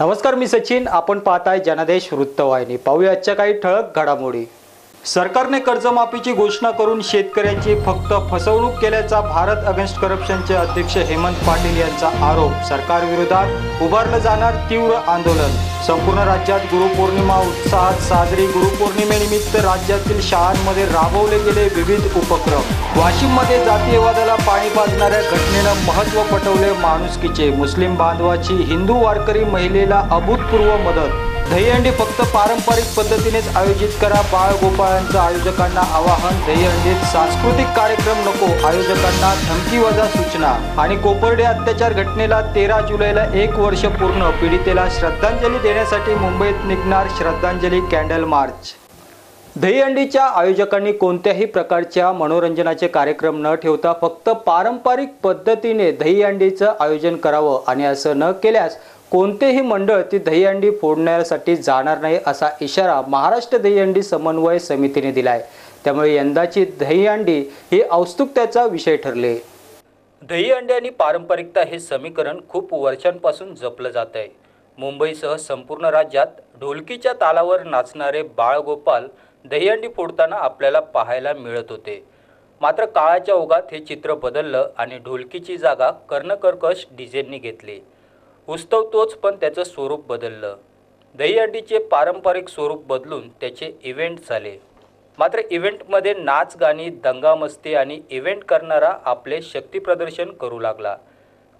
नमस्कार मी सचिन आपण पाहताय जनादेश वृत्तवाहिनी. पाहूया आजच्या काही ठळक घडामोडी. सरकारने कर्जमाफीची घोषणा करून शेतकऱ्यांची फक्त फसवणूक केल्याचा भारत अगेन्स्ट करप्शनचे अध्यक्ष हेमंत पाटील यांचा आरोप. सरकारविरोधात उभारलं जाणार तीव्र आंदोलन. संपूर्ण राज्यात गुरुपौर्णिमा उत्साहात साजरी. गुरुपौर्णिमेनिमित्त राज्यातील शाळांमध्ये राबवले गेले विविध उपक्रम. वाशिममध्ये जातीयवादाला पाणी पाजणाऱ्या घटनेनं महत्त्व पटवले माणुसकीचे. मुस्लिम बांधवाची हिंदू वारकरी महिलेला अभूतपूर्व मदत. दहीहंडी फक्त पारंपरिक पद्धतीनेच आयोजित करा. बाळगोपाळांचं आयोजकांना आवाहन दहीहंडीत सांस्कृतिक कार्यक्रम नको आयोजकांना धमकी वजा सूचना. आणि कोपर्डे अत्याचार घटनेला तेरा जुलैला एक वर्ष पूर्ण पीडितेला श्रद्धांजली देण्यासाठी मुंबईत निघणार श्रद्धांजली कॅन्डल मार्च. दहीहंडीच्या आयोजकांनी कोणत्याही प्रकारच्या मनोरंजनाचे कार्यक्रम न ठेवता फक्त पारंपरिक पद्धतीने दहीहंडीचं आयोजन करावं आणि असं न केल्यास कोणतेही मंडळ ती दहीहंडी फोडण्यासाठी जाणार नाही असा इशारा महाराष्ट्र दहीहंडी समन्वय समितीने दिला आहे त्यामुळे यंदाची दहीहंडी ही औत्सुक्याचा विषय ठरले. दहीहंडी आणि पारंपरिकता हे समीकरण खूप वर्षांपासून जपलं जात आहे मुंबईसह संपूर्ण राज्यात ढोलकीच्या तालावर नाचणारे बाळगोपाल दहीहंडी फोडताना आपल्याला पाहायला मिळत होते. मात्र काळाच्या ओघात हे चित्र बदललं आणि ढोलकीची जागा कर्णकर्कश डिझेननी घेतली. उत्सव तोच पण त्याचं स्वरूप बदललं. दहीहंडीचे पारंपरिक स्वरूप बदलून त्याचे इव्हेंट झाले. मात्र इव्हेंटमध्ये नाच गाणी दंगामस्ती आणि इव्हेंट करणारा आपले शक्तीप्रदर्शन करू लागला.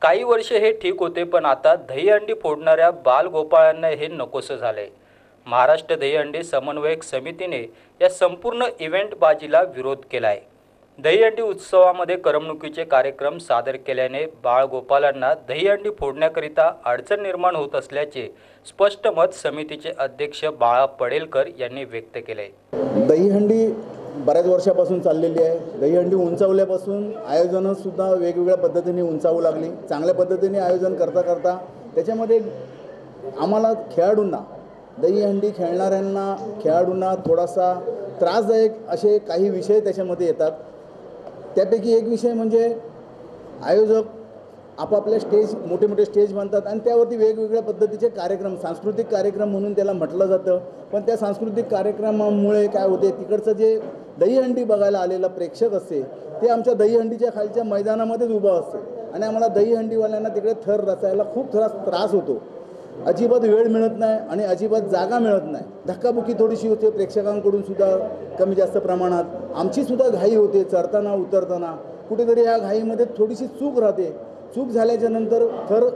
काही वर्ष हे ठीक होते पण आता दहीहंडी फोडणाऱ्या बालगोपाळांना हे नकोसं झाले महाराष्ट्र दहीहंडी समन्वयक समितीने या संपूर्ण इव्हेंटबाजीला विरोध केला आहे दहीहंडी उत्सवामध्ये करमणुकीचे कार्यक्रम सादर केल्याने बाळगोपालांना दहीहंडी फोडण्याकरिता अडचण निर्माण होत असल्याचे स्पष्ट मत समितीचे अध्यक्ष बाळा पडेलकर यांनी व्यक्त केले. दहीहंडी बऱ्याच वर्षापासून चाललेली आहे. दहीहंडी उंचावल्यापासून आयोजनंसुद्धा वेगवेगळ्या पद्धतीने उंचावू लागली. चांगल्या पद्धतीने आयोजन करता करता त्याच्यामध्ये आम्हाला खेळाडूंना दहीहंडी खेळणाऱ्यांना खेळाडूंना थोडासा त्रासदायक असे काही विषय त्याच्यामध्ये येतात. त्यापैकी एक विषय म्हणजे आयोजक आपापल्या स्टेज मोठे मोठे स्टेज बांधतात आणि त्यावरती वेगवेगळ्या पद्धतीचे कार्यक्रम सांस्कृतिक कार्यक्रम म्हणून त्याला म्हटलं जातं. पण त्या सांस्कृतिक कार्यक्रमामुळे काय होते तिकडचं जे दहीहंडी बघायला आलेलं प्रेक्षक असते ते आमच्या दहीहंडीच्या खालच्या मैदानामध्येच उभं असते. आणि आम्हाला दहीहंडीवाल्यांना तिकडे थर रचायला खूप थोडा त्रास होतो. अजिबात वेळ मिळत नाही आणि अजिबात जागा मिळत नाही. धक्काबुक्की थोडीशी होते प्रेक्षकांकडून सुद्धा कमी जास्त प्रमाणात. आमची सुद्धा घाई होते चढताना उतरताना. कुठेतरी या घाईमध्ये थोडीशी चूक राहते. चूक झाल्याच्यानंतर थर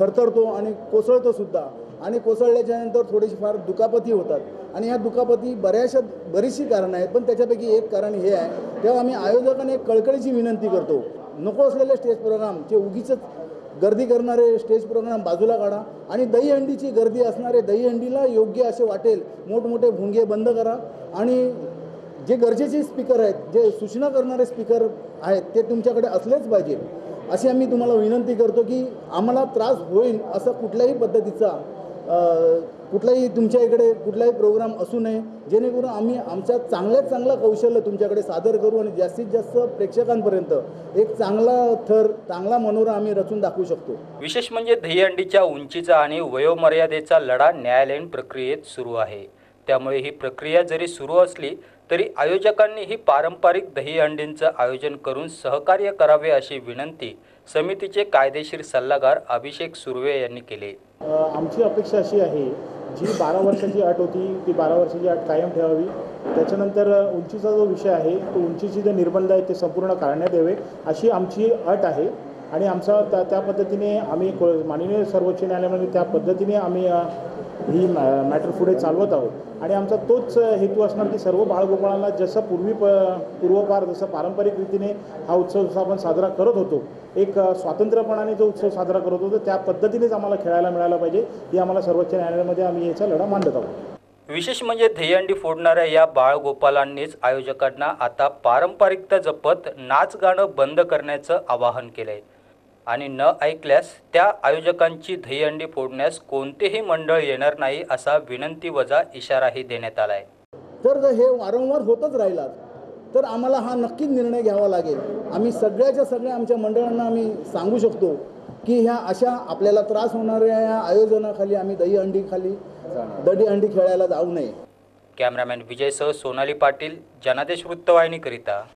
थरथरतो आणि कोसळतो सुद्धा. आणि कोसळल्याच्या नंतर थोडीशी फार दुखापती होतात. आणि ह्या दुखापती बऱ्याचशा बरीचशी कारणं आहेत पण त्याच्यापैकी एक कारण हे आहे. तेव्हा आम्ही आयोजकांना एक कळकळीची विनंती करतो. नको असलेले स्टेज प्रोग्राम जे उगीच गर्दी करणारे स्टेज प्रोग्राम बाजूला काढा आणि दहीहंडीची गर्दी असणारे दहीहंडीला योग्य असे वाटेल मोठमोठे भुंगे बंद करा. आणि जे गरजेचे स्पीकर आहेत जे सूचना करणारे स्पीकर आहेत ते तुमच्याकडे असलेच पाहिजे. अशी आम्ही तुम्हाला विनंती करतो की आम्हाला त्रास होईल असं कुठल्याही पद्धतीचा कुठलाही तुमच्या इकडे कुठलाही प्रोग्राम असू नये जेणेकरून आम्ही आमच्या चांगल्यात चांगलं कौशल्य तुमच्याकडे सादर करू आणि जास्तीत जास्त प्रेक्षकांपर्यंत एक चांगला थर चांगला मनोरा आम्ही रचून दाखवू शकतो. विशेष म्हणजे दहीहंडीच्या उंचीचा आणि वयोमर्यादेचा लढा न्यायालयीन प्रक्रियेत सुरू आहे. त्यामुळे ही प्रक्रिया जरी सुरू असली तरी आयोजकांनी ही पारंपरिक दहीहंडींचं आयोजन करून सहकार्य करावे अशी विनंती समितीचे कायदेशीर सल्लागार अभिषेक सुर्वे यांनी केली. आमची अपेक्षा अशी आहे जी बारा वर्षाची अट होती ती बारा वर्षाची अट कायम ठेवावी. त्याच्यानंतर उंचीचा जो विषय आहे तो उंचीचे जे निर्बंध आहेत ते संपूर्ण काढण्यात यावे अशी आमची अट आहे. आणि आमचा त्या त्या पद्धतीने आम्ही माननीय सर्वोच्च न्यायालयामध्ये त्या पद्धतीने आम्ही ही मॅटर पुढे चालवत आहोत. आणि आमचा तोच हेतू असणार की सर्व बाळगोपाळांना जसं पूर्वी प पूर्वपार जसं पारंपरिक रीतीने हा उत्सव जसा आपण साजरा करत होतो एक स्वातंत्र्यपणाने जो उत्सव साजरा करत होतो त्या पद्धतीनेच आम्हाला खेळायला मिळायला पाहिजे ही आम्हाला सर्वोच्च न्यायालयामध्ये आम्ही याचा लढा मांडत आहोत. विशेष म्हणजे ध्येयंडी फोडणाऱ्या या बाळगोपालांनीच आयोजकांना आता पारंपरिकता जपत नाच गाणं बंद करण्याचं आवाहन केलंय. आणि न ऐकल्यास त्या आयोजकांची दहीहंडी फोडण्यास कोणतेही मंडळ येणार नाही असा विनंती वजा इशाराही देण्यात आलाय. तर जर हे वारंवार होतच राहिला तर आम्हाला हा नक्कीच निर्णय घ्यावा लागेल. आम्ही सगळ्याच्या सगळ्या आमच्या मंडळांना आम्ही सांगू शकतो की ह्या अशा आपल्याला त्रास होणाऱ्या या आयोजनाखाली आम्ही दहीहंडी खाली दहीहंडी खेळायला जाऊ नये. कॅमेरामॅन विजयसह सोनाली पाटील जनादेश वृत्तवाहिनीकरिता.